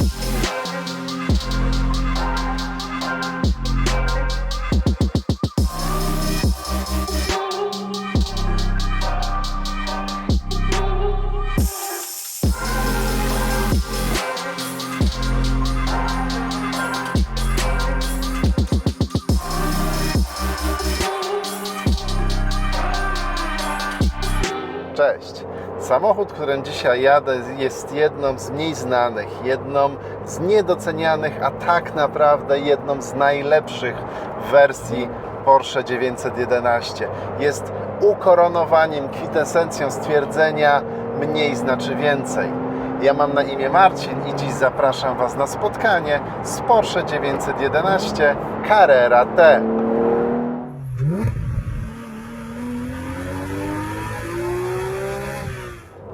Bye. Samochód, którym dzisiaj jadę, jest jedną z mniej znanych, jedną z niedocenianych, a tak naprawdę jedną z najlepszych wersji Porsche 911. Jest ukoronowaniem, kwintesencją stwierdzenia mniej znaczy więcej. Ja mam na imię Marcin i dziś zapraszam Was na spotkanie z Porsche 911 Carrera T.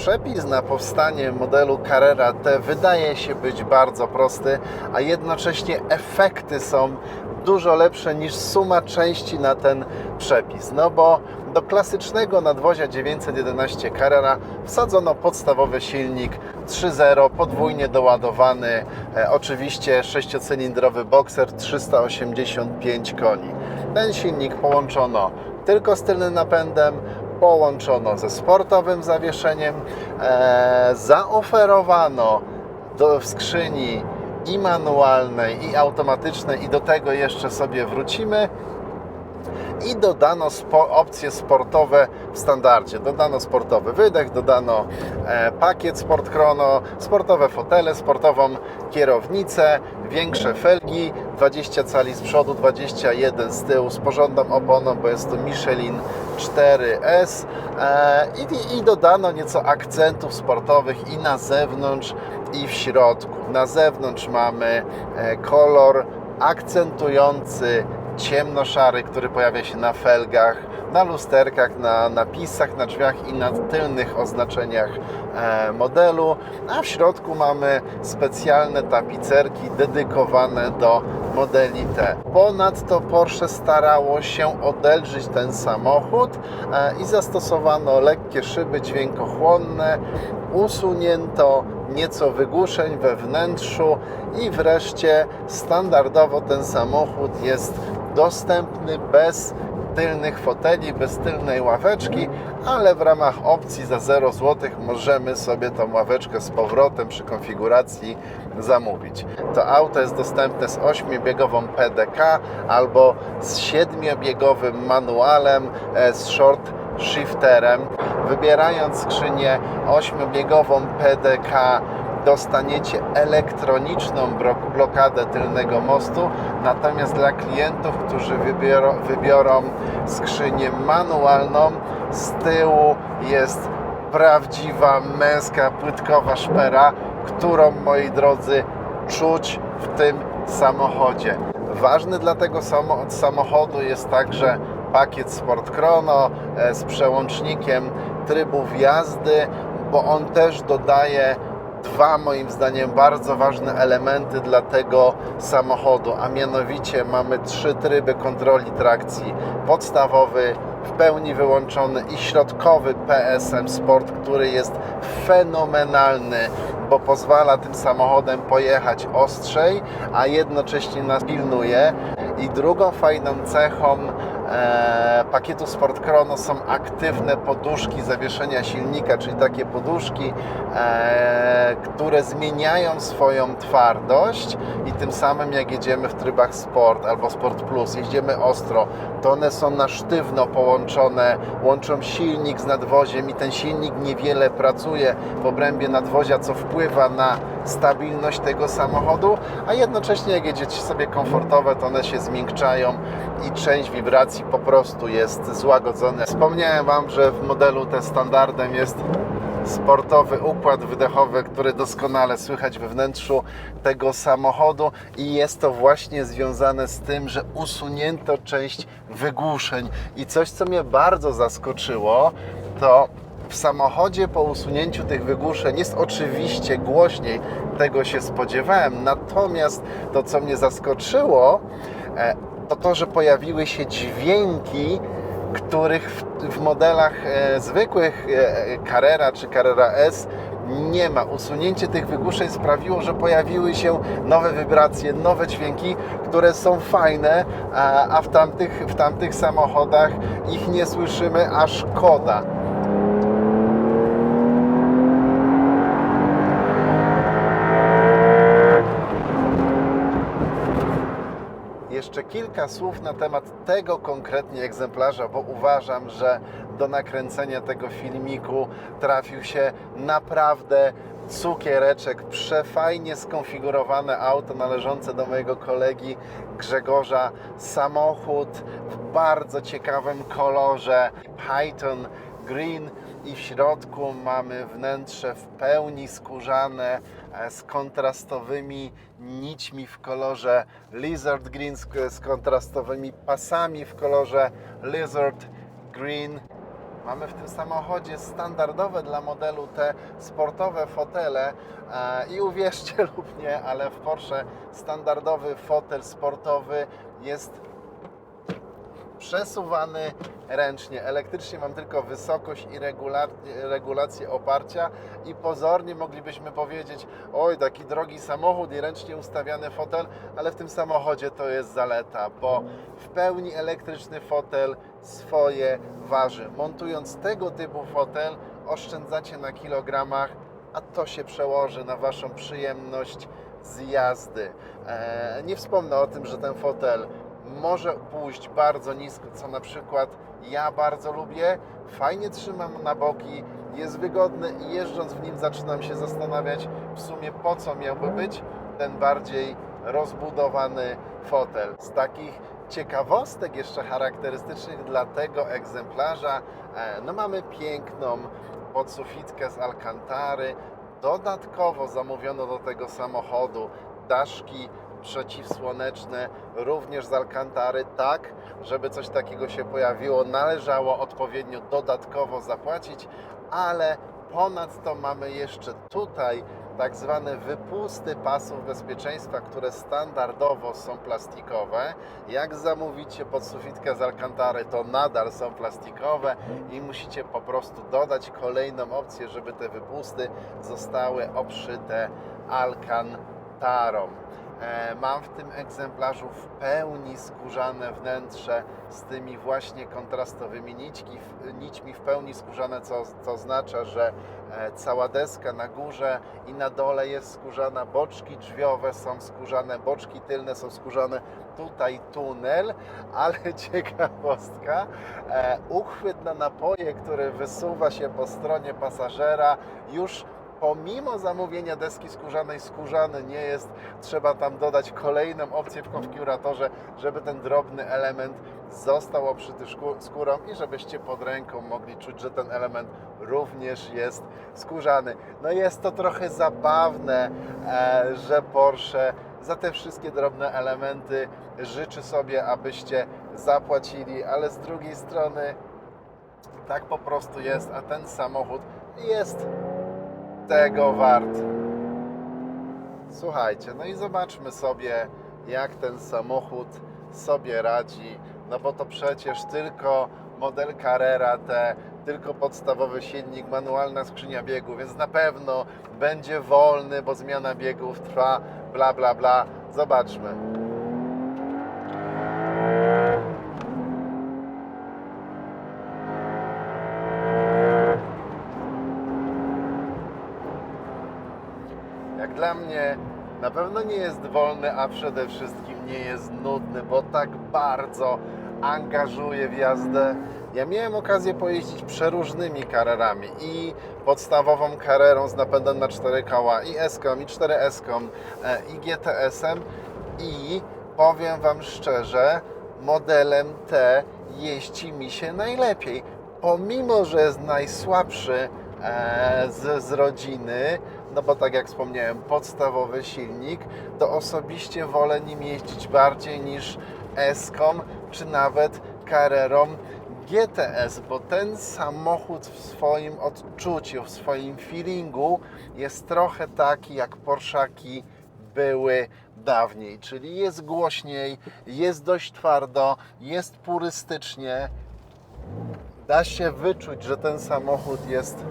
Przepis na powstanie modelu Carrera T wydaje się być bardzo prosty, a jednocześnie efekty są dużo lepsze niż suma części na ten przepis. No bo do klasycznego nadwozia 911 Carrera wsadzono podstawowy silnik 3.0, podwójnie doładowany, e, oczywiście sześciocylindrowy Boxer 385 koni. Ten silnik połączono tylko z tylnym napędem, połączono ze sportowym zawieszeniem, e, zaoferowano do, w skrzyni i manualnej, i automatycznej, i do tego jeszcze sobie wrócimy. I dodano spo, opcje sportowe w standardzie. Dodano sportowy wydech, dodano e, pakiet Sport Chrono, sportowe fotele, sportową kierownicę, większe felgi, 20 cali z przodu, 21 z tyłu, z porządną oponą, bo jest to Michelin 4S e, i, i dodano nieco akcentów sportowych i na zewnątrz, i w środku. Na zewnątrz mamy e, kolor akcentujący ciemnoszary, który pojawia się na felgach, na lusterkach, na napisach, na drzwiach i na tylnych oznaczeniach e, modelu, a w środku mamy specjalne tapicerki dedykowane do modeli T. Ponadto Porsche starało się odelżyć ten samochód e, i zastosowano lekkie szyby dźwiękochłonne, usunięto nieco wygłuszeń we wnętrzu i wreszcie standardowo ten samochód jest dostępny bez tylnych foteli, bez tylnej ławeczki, ale w ramach opcji za 0 zł możemy sobie tą ławeczkę z powrotem przy konfiguracji zamówić. To auto jest dostępne z 8-biegową PDK albo z 7-biegowym manualem e, z short shifterem. Wybierając skrzynię 8-biegową PDK dostaniecie elektroniczną blokadę tylnego mostu, natomiast dla klientów, którzy wybiorą, wybiorą skrzynię manualną, z tyłu jest prawdziwa męska płytkowa szpera, którą moi drodzy czuć w tym samochodzie. Ważny dla tego samo, samochodu jest także pakiet Sport Chrono e, z przełącznikiem trybów jazdy, bo on też dodaje dwa moim zdaniem bardzo ważne elementy dla tego samochodu, a mianowicie mamy trzy tryby kontroli trakcji. Podstawowy, w pełni wyłączony i środkowy PSM Sport, który jest fenomenalny, bo pozwala tym samochodem pojechać ostrzej, a jednocześnie nas pilnuje. I drugą fajną cechą pakietu Sport Chrono są aktywne poduszki zawieszenia silnika, czyli takie poduszki, e, które zmieniają swoją twardość i tym samym jak jedziemy w trybach Sport albo Sport Plus, jeździmy ostro, to one są na sztywno połączone, łączą silnik z nadwoziem i ten silnik niewiele pracuje w obrębie nadwozia, co wpływa na stabilność tego samochodu, a jednocześnie jak jedziecie sobie komfortowe, to one się zmiękczają i część wibracji po prostu jest złagodzona. Wspomniałem Wam, że w modelu T standardem jest sportowy układ wydechowy, który doskonale słychać we wnętrzu tego samochodu i jest to właśnie związane z tym, że usunięto część wygłuszeń i coś, co mnie bardzo zaskoczyło, to w samochodzie po usunięciu tych wygłuszeń jest oczywiście głośniej, tego się spodziewałem, natomiast to, co mnie zaskoczyło, e, to to, że pojawiły się dźwięki, których w, w modelach e, zwykłych e, Carrera czy Carrera S nie ma. Usunięcie tych wygłuszeń sprawiło, że pojawiły się nowe wibracje, nowe dźwięki, które są fajne, a, a w, tamtych, w tamtych samochodach ich nie słyszymy, a szkoda. Jeszcze kilka słów na temat tego konkretnie egzemplarza, bo uważam, że do nakręcenia tego filmiku trafił się naprawdę cukiereczek, przefajnie skonfigurowane auto należące do mojego kolegi Grzegorza. Samochód w bardzo ciekawym kolorze Python Green i w środku mamy wnętrze w pełni skórzane e, z kontrastowymi nićmi w kolorze Lizard Green, z, kontrastowymi pasami w kolorze Lizard Green. Mamy w tym samochodzie standardowe dla modelu T sportowe fotele e, i uwierzcie lub nie, ale w Porsche standardowy fotel sportowy jest przesuwany ręcznie. Elektrycznie mam tylko wysokość i regula- regulację oparcia i pozornie moglibyśmy powiedzieć, oj, taki drogi samochód i ręcznie ustawiany fotel, ale w tym samochodzie to jest zaleta, bo w pełni elektryczny fotel swoje waży. Montując tego typu fotel oszczędzacie na kilogramach, a to się przełoży na Waszą przyjemność z jazdy. Eee, nie wspomnę o tym, że ten fotel może pójść bardzo nisko, co na przykład ja bardzo lubię. Fajnie trzymam na boki, jest wygodny i jeżdżąc w nim zaczynam się zastanawiać w sumie po co miałby być ten bardziej rozbudowany fotel. Z takich ciekawostek jeszcze charakterystycznych dla tego egzemplarza, e, no mamy piękną podsufitkę z Alcantary. Dodatkowo zamówiono do tego samochodu daszki przeciwsłoneczne również z Alcantary, tak, żeby coś takiego się pojawiło, należało odpowiednio dodatkowo zapłacić, ale ponadto mamy jeszcze tutaj tak zwane wypusty pasów bezpieczeństwa, które standardowo są plastikowe. Jak zamówicie podsufitkę z Alcantary, to nadal są plastikowe i musicie po prostu dodać kolejną opcję, żeby te wypusty zostały obszyte Alcantarą. E, Mam w tym egzemplarzu w pełni skórzane wnętrze z tymi właśnie kontrastowymi nićki, nićmi w pełni skórzane, co, co oznacza, że e, cała deska na górze i na dole jest skórzana, boczki drzwiowe są skórzane, boczki tylne są skórzane, tutaj tunel, ale ciekawostka, e, uchwyt na napoje, który wysuwa się po stronie pasażera już pomimo zamówienia deski skórzanej, skórzany nie jest, trzeba tam dodać kolejną opcję w konfiguratorze, żeby ten drobny element został obszyty skórą i żebyście pod ręką mogli czuć, że ten element również jest skórzany. No jest to trochę zabawne, e, że Porsche za te wszystkie drobne elementy życzy sobie, abyście zapłacili, ale z drugiej strony tak po prostu jest, a ten samochód jest tego wart. Słuchajcie, no i zobaczmy sobie, jak ten samochód sobie radzi. No bo to przecież tylko model Carrera T, tylko podstawowy silnik, manualna skrzynia biegu, więc na pewno będzie wolny, bo zmiana biegów trwa, bla bla bla. Zobaczmy. Mnie na pewno nie jest wolny, a przede wszystkim nie jest nudny, bo tak bardzo angażuje w jazdę. Ja miałem okazję pojeździć przeróżnymi karerami i podstawową karerą z napędem na 4 koła, i S-ką, i 4S-ką, e, i GTS-em i powiem Wam szczerze, modelem T jeździ mi się najlepiej. Pomimo, że jest najsłabszy z, z rodziny, no bo tak jak wspomniałem, podstawowy silnik, to osobiście wolę nim jeździć bardziej niż S-ką, czy nawet Carrerą GTS, bo ten samochód w swoim odczuciu, w swoim feelingu jest trochę taki jak Porszaki były dawniej, czyli jest głośniej, jest dość twardo, jest purystycznie, da się wyczuć, że ten samochód jest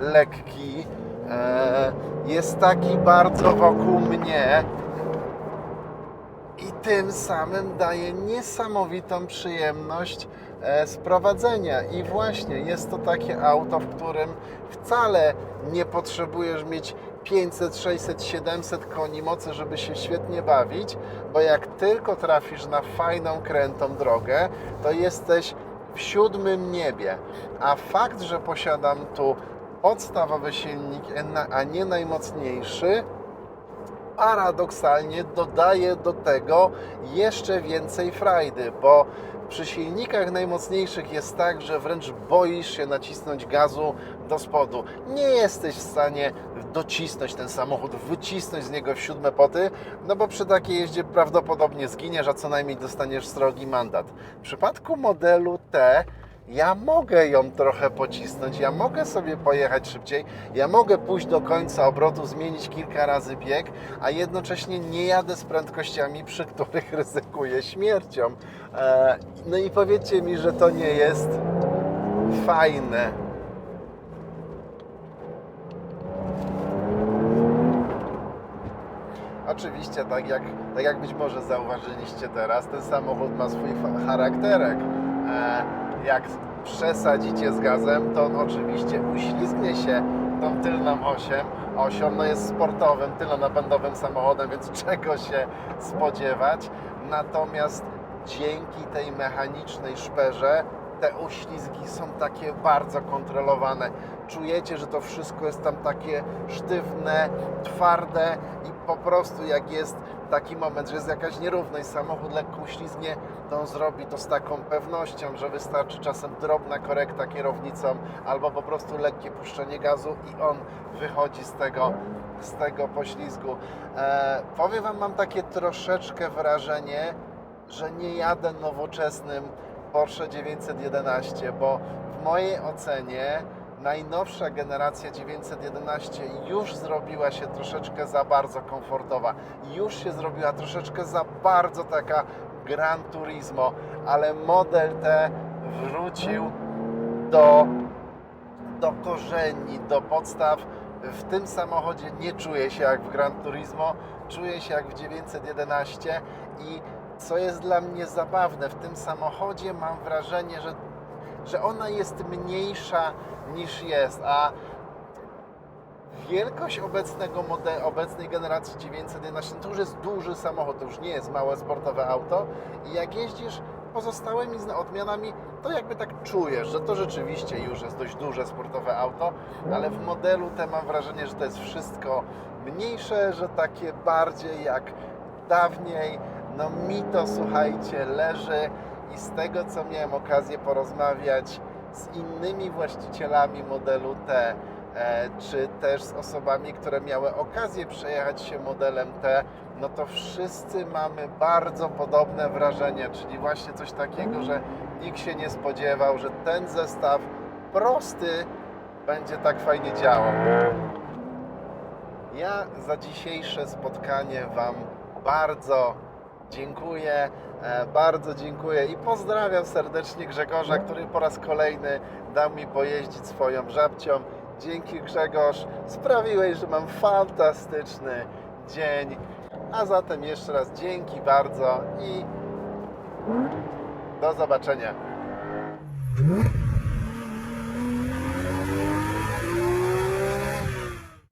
lekki, e, jest taki bardzo wokół mnie i tym samym daje niesamowitą przyjemność e, z prowadzenia. I właśnie jest to takie auto, w którym wcale nie potrzebujesz mieć 500, 600, 700 koni mocy, żeby się świetnie bawić, bo jak tylko trafisz na fajną, krętą drogę, to jesteś w siódmym niebie. A fakt, że posiadam tu podstawowy silnik, a nie najmocniejszy, paradoksalnie dodaje do tego jeszcze więcej frajdy, bo przy silnikach najmocniejszych jest tak, że wręcz boisz się nacisnąć gazu do spodu. Nie jesteś w stanie docisnąć ten samochód, wycisnąć z niego w siódme poty, no bo przy takiej jeździe prawdopodobnie zginiesz, a co najmniej dostaniesz srogi mandat. W przypadku modelu T ja mogę ją trochę pocisnąć, ja mogę sobie pojechać szybciej, ja mogę pójść do końca obrotu, zmienić kilka razy bieg, a jednocześnie nie jadę z prędkościami, przy których ryzykuję śmiercią. E, No i powiedzcie mi, że to nie jest fajne. Oczywiście, tak jak, tak jak być może zauważyliście teraz, ten samochód ma swój charakterek. E, jak przesadzicie z gazem, to on oczywiście uślizgnie się tą tylną osią. Osią no jest sportowym, tylonapędowym samochodem, więc czego się spodziewać. Natomiast dzięki tej mechanicznej szperze te uślizgi są takie bardzo kontrolowane. Czujecie, że to wszystko jest tam takie sztywne, twarde i po prostu jak jest taki moment, że jest jakaś nierówność, samochód lekko uślizgnie, to on zrobi to z taką pewnością, że wystarczy czasem drobna korekta kierownicą albo po prostu lekkie puszczenie gazu i on wychodzi z tego, z tego poślizgu. E, powiem Wam, mam takie troszeczkę wrażenie, że nie jadę nowoczesnym Porsche 911, bo w mojej ocenie najnowsza generacja 911 już zrobiła się troszeczkę za bardzo komfortowa, już się zrobiła troszeczkę za bardzo taka Gran Turismo, ale model T wrócił do, do korzeni, do podstaw. W tym samochodzie nie czuję się jak w Gran Turismo, czuję się jak w 911 i co jest dla mnie zabawne, w tym samochodzie mam wrażenie, że, że ona jest mniejsza niż jest, a wielkość obecnego modelu, obecnej generacji 911 to już jest duży samochód, to już nie jest małe sportowe auto i jak jeździsz pozostałymi odmianami, to jakby tak czujesz, że to rzeczywiście już jest dość duże sportowe auto, ale w modelu T mam wrażenie, że to jest wszystko mniejsze, że takie bardziej jak dawniej. No mi to słuchajcie, leży i z tego co miałem okazję porozmawiać z innymi właścicielami modelu T, e, czy też z osobami, które miały okazję przejechać się modelem T, no to wszyscy mamy bardzo podobne wrażenie, czyli właśnie coś takiego, że nikt się nie spodziewał, że ten zestaw prosty będzie tak fajnie działał. Ja za dzisiejsze spotkanie Wam bardzo dziękuję, e, bardzo dziękuję i pozdrawiam serdecznie Grzegorza, który po raz kolejny dał mi pojeździć swoją żabcią. Dzięki Grzegorz, sprawiłeś, że mam fantastyczny dzień. A zatem jeszcze raz dzięki bardzo i do zobaczenia.